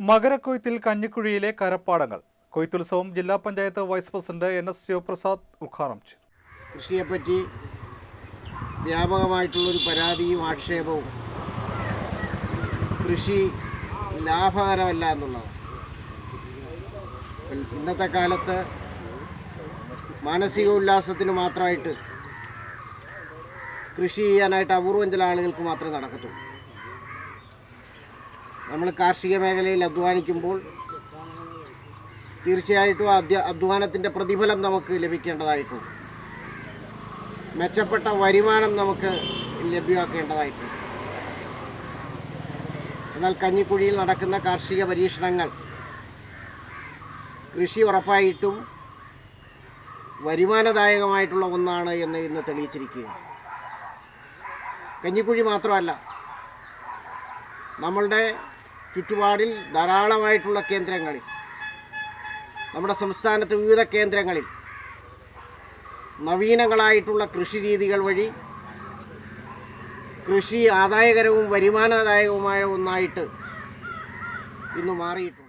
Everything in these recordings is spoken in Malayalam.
മകരക്കൊയ്ത്തിൽ കഞ്ഞിക്കുഴിയിലെ കരപ്പാടങ്ങൾ. കൊയ്ത്തുത്സവം ജില്ലാ panchayat vice president N S Sivaprasad ഉദ്ഘാടനം ചെയ്തു. കൃഷിയെപ്പറ്റി വ്യാപകമായിട്ടുള്ളൊരു പരാതിയും ആക്ഷേപവും കൃഷി ലാഭകരമല്ല എന്നുള്ളതാണ്. ഇന്നത്തെ കാലത്ത് മാനസിക ഉല്ലാസത്തിന് മാത്രമായിട്ട് കൃഷി ചെയ്യാനായിട്ട് അപൂർവം ചില ആളുകൾക്ക് മാത്രമേ നടക്കത്തുള്ളൂ. നമ്മൾ കാർഷിക മേഖലയിൽ അധ്വാനിക്കുമ്പോൾ തീർച്ചയായിട്ടും അധ്യ അധ്വാനത്തിന്റെ പ്രതിഫലം നമുക്ക് ലഭിക്കേണ്ടതായിട്ടുണ്ട്. മെച്ചപ്പെട്ട വരുമാനം നമുക്ക് ലഭ്യമാക്കേണ്ടതായിട്ടുണ്ട്. എന്നാൽ കഞ്ഞിക്കുഴിയിൽ നടക്കുന്ന കാർഷിക പരീക്ഷണങ്ങൾ കൃഷി ഉറപ്പായിട്ടും വരുമാനദായകമായിട്ടുള്ള ഒന്നാണ് എന്ന് ഇന്ന് തെളിയിച്ചിരിക്കുകയാണ്. കഞ്ഞിക്കുഴി മാത്രമല്ല നമ്മളുടെ ചുറ്റുപാടിൽ ധാരാളമായിട്ടുള്ള കേന്ദ്രങ്ങളിൽ നമ്മുടെ സംസ്ഥാനത്ത് വിവിധ കേന്ദ്രങ്ങളിൽ നവീനങ്ങളായിട്ടുള്ള കൃഷി രീതികൾ വഴി കൃഷി ആദായകരവും വരുമാനദായകവുമായ ഒന്നായിട്ട് ഇന്ന് മാറിയിട്ടുണ്ട്.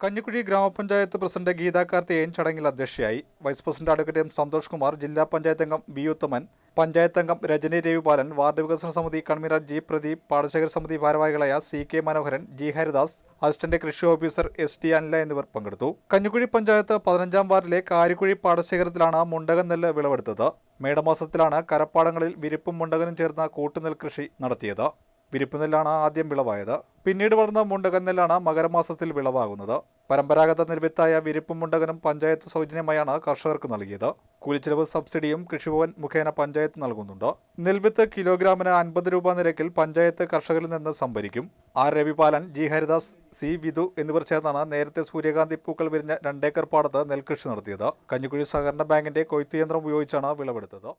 കഞ്ഞിക്കുഴി ഗ്രാമപഞ്ചായത്ത് പ്രസിഡന്റ് ഗീതാ കാർത്തികേയൻ ചടങ്ങിൽ അധ്യക്ഷയായി vice president advocate M Santhosh Kumar ജില്ലാ പഞ്ചായത്ത് അംഗം ബി ഉത്തമൻ പഞ്ചായത്ത് അംഗം രജനി രവിപാലൻ വാർഡ് വികസന സമിതി കൺവീനർ ജി പ്രദീപ് പാടശേഖര സമിതി ഭാരവാഹികളായ C K Manoharan G Haridas assistant കൃഷി ഓഫീസർ എസ് ടി അനില എന്നിവർ പങ്കെടുത്തു. കഞ്ഞിക്കുഴി പഞ്ചായത്ത് പതിനഞ്ചാം വാർഡിലെ കാരിക്കുഴി പാടശേഖരത്തിലാണ് മുണ്ടകൻ നെല്ല് വിളവെടുത്തത്. മേടമാസത്തിലാണ് കരപ്പാടങ്ങളിൽ വിരിപ്പും മുണ്ടകനും ചേർന്ന കൂട്ടുനെൽ കൃഷി നടത്തിയത്. വിരിപ്പ് നെല്ലാണ് ആദ്യം വിളവായത്. പിന്നീട് വളർന്ന മുണ്ടകൻ നെല്ലാണ് മകരമാസത്തിൽ വിളവാകുന്നത്. പരമ്പരാഗത നെൽവിത്തായ വിരിപ്പും മുണ്ടകനും പഞ്ചായത്ത് സൗജന്യമായാണ് കർഷകർക്ക് നൽകിയത്. കൂലിച്ചെലവ് സബ്സിഡിയും കൃഷിഭവൻ മുഖേന പഞ്ചായത്ത് നൽകുന്നുണ്ട്. നെൽവിത്ത് കിലോഗ്രാമിന് അൻപത് രൂപ നിരക്കിൽ പഞ്ചായത്ത് കർഷകരിൽ നിന്ന് സംഭരിക്കും. R Ravipalan G Haridas C Vidhu എന്നിവർ ചേർന്നാണ് നേരത്തെ സൂര്യകാന്തി പൂക്കൾ വിരിഞ്ഞ രണ്ടേക്കർ പാടത്ത് നെൽകൃഷി നടത്തിയത്. കഞ്ഞിക്കുഴി സഹകരണ ബാങ്കിന്റെ കൊയ്ത്ത് യന്ത്രം ഉപയോഗിച്ചാണ് വിളവെടുത്തത്.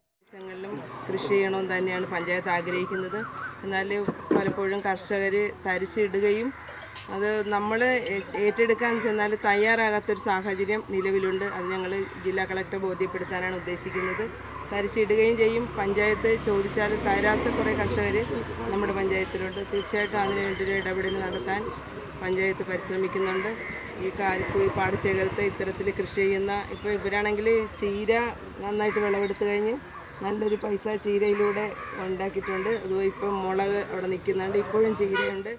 കൃഷി ചെയ്യണമെന്ന് തന്നെയാണ് പഞ്ചായത്ത് ആഗ്രഹിക്കുന്നത്. എന്നാൽ പലപ്പോഴും കർഷകർ തരിച്ചിടുകയും അത് നമ്മൾ ഏറ്റെടുക്കാൻ ചെന്നാൽ തയ്യാറാകാത്തൊരു സാഹചര്യം നിലവിലുണ്ട്. അത് ഞങ്ങൾ ജില്ലാ കളക്ടർ ബോധ്യപ്പെടുത്താനാണ് ഉദ്ദേശിക്കുന്നത്. തരിച്ചിടുകയും ചെയ്യും. പഞ്ചായത്ത് ചോദിച്ചാൽ തരാത്ത കുറേ കർഷകർ നമ്മുടെ പഞ്ചായത്തിലുണ്ട്. തീർച്ചയായിട്ടും അതിന് വേണ്ടി ഒരു ഇടപെടൽ നടത്താൻ പഞ്ചായത്ത് പരിശ്രമിക്കുന്നുണ്ട്. ഈ കാലിക്കുഴി പാടശേഖരത്തെ ഇത്തരത്തിൽ കൃഷി ചെയ്യുന്ന ഇപ്പോൾ ഇവരാണെങ്കിൽ ചീര നന്നായിട്ട് വിളവെടുത്ത് കഴിഞ്ഞ് നല്ലൊരു പൈസ ചീരയിലൂടെ ഉണ്ടാക്കിയിട്ടുണ്ട്. അതുപോലെ ഇപ്പം മുളക് അവിടെ നിൽക്കുന്നുണ്ട്. ഇപ്പോഴും ചീരയുണ്ട്.